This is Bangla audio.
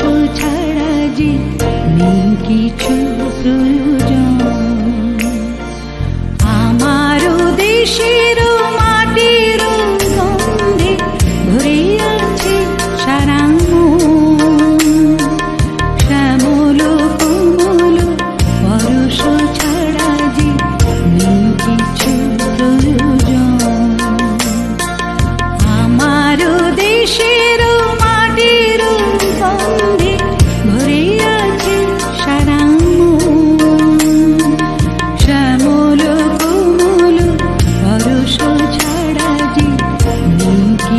কিছু ছাড়া যে নেই কিছু প্রয়োজন।